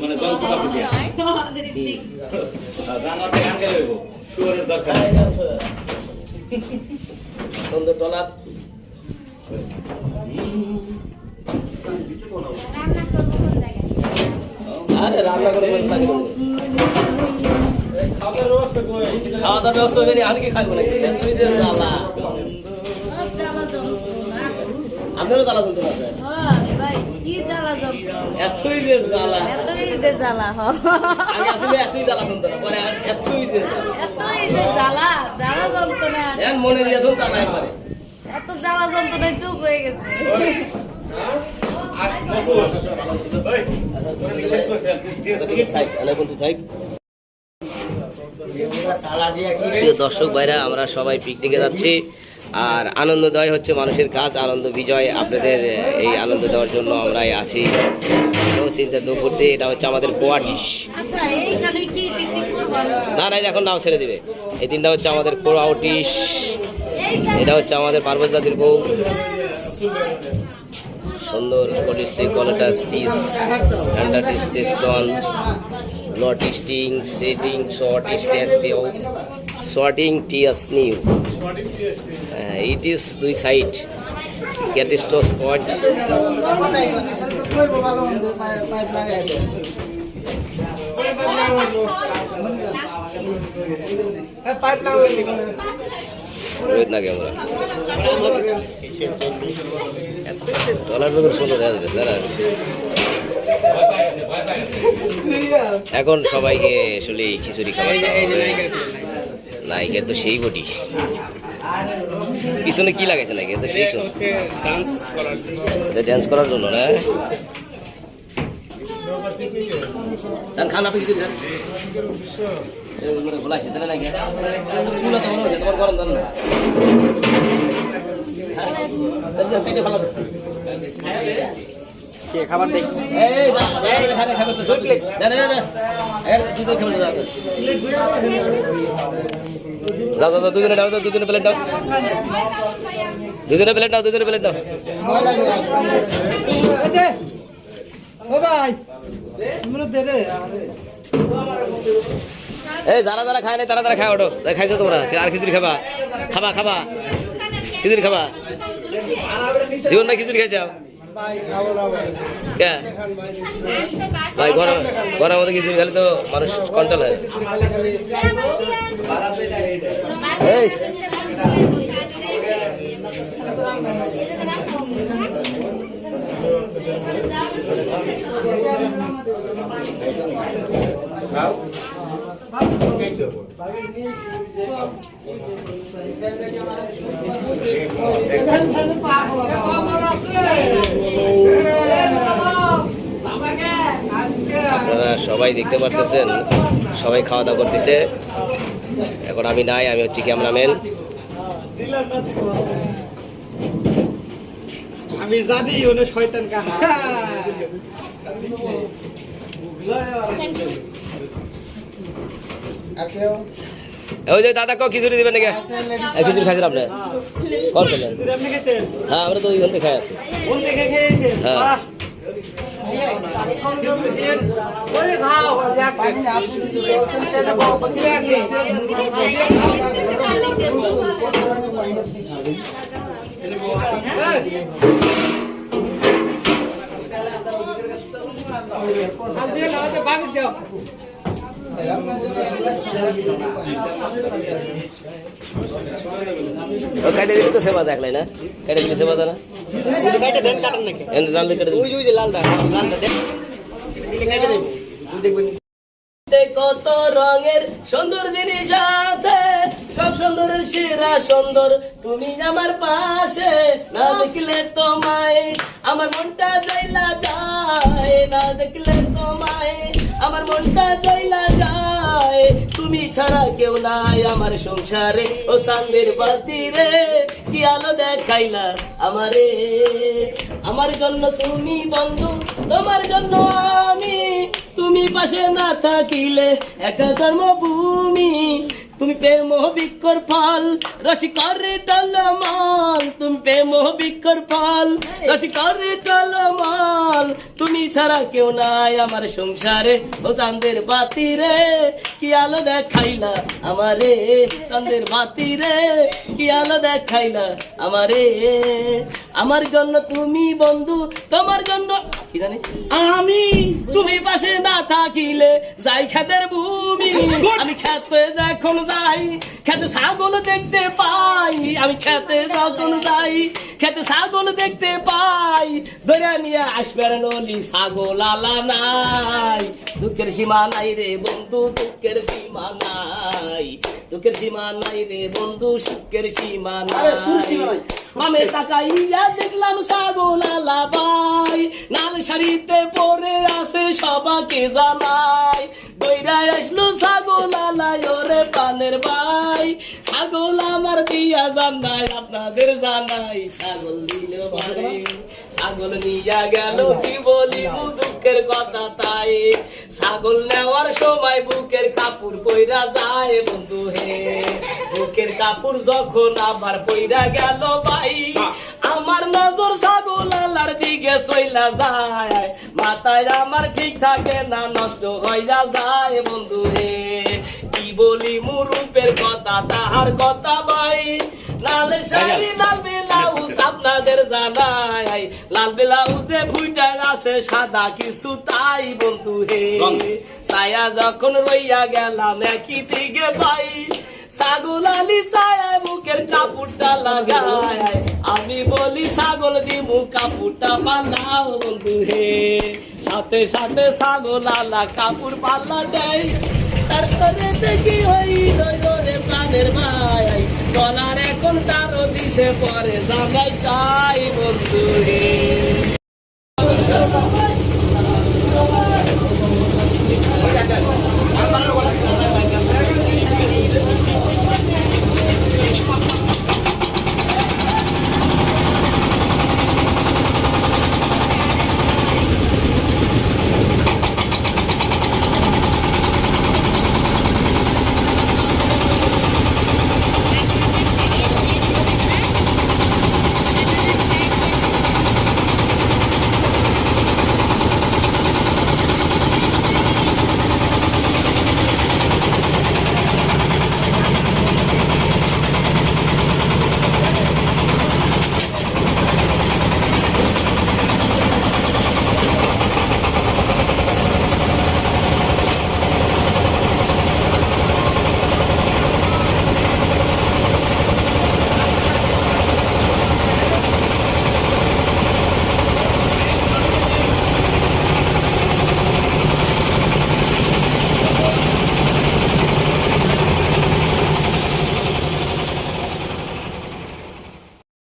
মানে বুঝিয়া রান্নাটা গান গেলে হইব শুয়ারের দরকার নাই। সুন্দর ডলার আরে রান্না করে খাওয়া দাওয়ার ব্যবস্থা করে আমি কি খাইবো নাকি? তুই যে জ্বালা। আপনারও জ্বালা শুনতে পাচ্ছে কি জ্বালা এতই যে জ্বালা। এতই যে জ্বালা হ। আগে আসলে এতই জ্বালা শুনতো পরে এতই যে এতই যে জ্বালা জ্বালা যন্ত্রণা। এখন মনে দিয়ে একবারে। এত জ্বালা যন্ত্রণায় চুপ হয়ে গেছে। আর তুই থাক প্রিয় দর্শক ভাইরা আমরা সবাই পিকনিকে যাচ্ছি। আর আনন্দদয় হচ্ছে মানুষের কাজ আনন্দ বিজয় আপনাদের এই আনন্দ দেওয়ার জন্য আমরাই আছি। চিন্তা দূর করতে এটা হচ্ছে আমাদের ডিশ আচ্ছা না না এখন নাও ছেড়ে দিবে। এই দিনটা হচ্ছে আমাদের ডিশ এটা হচ্ছে আমাদের পার্বত জাতির বউ। সুন্দর কলিস্টে কলটা ঠান্ডা সেটিং শর্ট স্টেস শর্টিং টিয়াস নিউ ইট ইস দুই সাইড স্পট সুন্দর দেখা যাবে দাঁড়া। এখন সবাইকে আসলে খিচুড়ি খাবার নায়িকার তো সেই বটি। পিছনে কি লাগাইছে নাকি? তো সেই সুন্দর ড্যান্স করার জন্য না? যান খান আপনি খোলা শুনে তো মনে তোমার গরম জান খাবার দেখ যা যা প্লেট দুজনে দাও দুজনে প্লেট দাও। দুজনে প্লেট দাও দুজনে প্লেট এই যারা যারা খায় নাই তারা তারা খায় ওটো খাইছো তোমরা। আর খিচুড়ি খাবা। খাবা খাবা। খিচুড়ি খাবা। জীবন না খিচুড়ি খাইছাও ভাই গরম গরম মতো খিচুড়ি খেলে তো মানুষ কন্ট্রোল হয়। এই। আপনারা সবাই দেখতে পারতেছেন সবাই খাওয়া দাওয়া করতেছে। এখন আমি নাই আমি হচ্ছি ক্যামেরাম্যান। আমি জানি ওনে শয়তান কাহা ওই যে দাদা কো খিচুড়ি দিবেন নাকি এই খিচুড়ি খাইছেন আপনি কল করলেন আপনি গেছেন হ্যাঁ আমরা তো ওইখান থেকে খাই আছি কোন দেখে খেয়েছেন হ্যাঁ। বাহ ওই খাও দেখ ও কাটে তো সেবা দেখলাই না? কাটে সেবা না দেন? নাকি রান্না কেটে ওই যে লালটা লালটা দেন কেটে দেব। দেখবেন কত রঙের সুন্দর জিনিস আছে, সব সুন্দরের সেরা সুন্দর। তুমি আমার পাশে না দেখলে তোমায় আমার মনটা জয়লা যায়, না দেখলে আমার মনটা চাইলা যায়। তুমি ছাড়া কেউ নাই আমার সংসারে। ও সান্দের বাতি রে কি আলো দেখাইলা আমারে? আমার জন্য তুমি বন্ধু, তোমার জন্য আমি। তুমি পাশে না থাকিলে একা ধর্মভূমি তুমি প্রেম বিক্ষর ফল রসিকরে টলমল তুমি প্রেম বিক্ষর ফল রসিকরে টলমল তুমি ছাড়া কেউ নাই আমার সংসারে ও চাঁদের বাতি রে কি আলো দেখাইলা আমারে চাঁদের বাতি রে কি আলো দেখাইলা আমারে আমার জন্য তুমি বন্ধু তোমার জন্য কি জানি? আমি তুমি পাশে না থাকিলে যাই খেতের ভূমি। আমি খেতে যখন যাই খেতে ছাগল দেখতে পাই। আমি খেতে যখন যাই খেতে ছাগল দেখতে পাই। ধরে নিয়ে আসবার নলি ছাগল আলা নাই। দুঃখের সীমা নাই রে বন্ধু দুঃখের সীমা নাই। দুঃখের সীমা নাই রে বন্ধু সুখের সীমা আরে, সুর সীমা নাই। মামে তাকাইয়া দেখলাম ছাগল আলা ভাই নাল শাড়িতে পরে আছে সবাকে জানাই। দইরা আসলো ছাগল আলাই, ওরে পানের ভাই। ছাগল আমার দিয়া জানাই, আপনাদের জানাই। ছাগল দিল ভাই। ছাগল নিয়া গেল কি বলিব দুঃখের কথা তাই। ছাগল নেওয়ার সময় বুকের কাপড় পইরা যায় বন্ধু হে। বুকের কাপড় যখন আবার পইরা গেল ভাই আমার নজর ছাগল আলার দিকে চইলা যায়। মাথায় আমার ঠিক থাকে না নষ্ট হইয়া যায় বন্ধু হে। কি বলি মুরুপের কথা তাহার কথা ভাই? লাল শাড়ি লাল আপনাদের জানাই লাল ব্লাউজে ফুইটা আছে সাদা কিছু তাই বন্ধু হে। ছায়া যখন রইয়া গেলাম একই দিকে পাই ছাগল আলি ছায়া মুখের কাপড়টা লাগায় আমি বলি ছাগল দিমু কাপড়টা পাল্লাও বন্ধু হে। সাথে সাথে ছাগল আলা কাপড় পাল্লা দেয়। তারপরে দেখি হই রে প্রাণের ভাই ডলার এখন তারও দিছে পরে জানাই তাই বন্ধু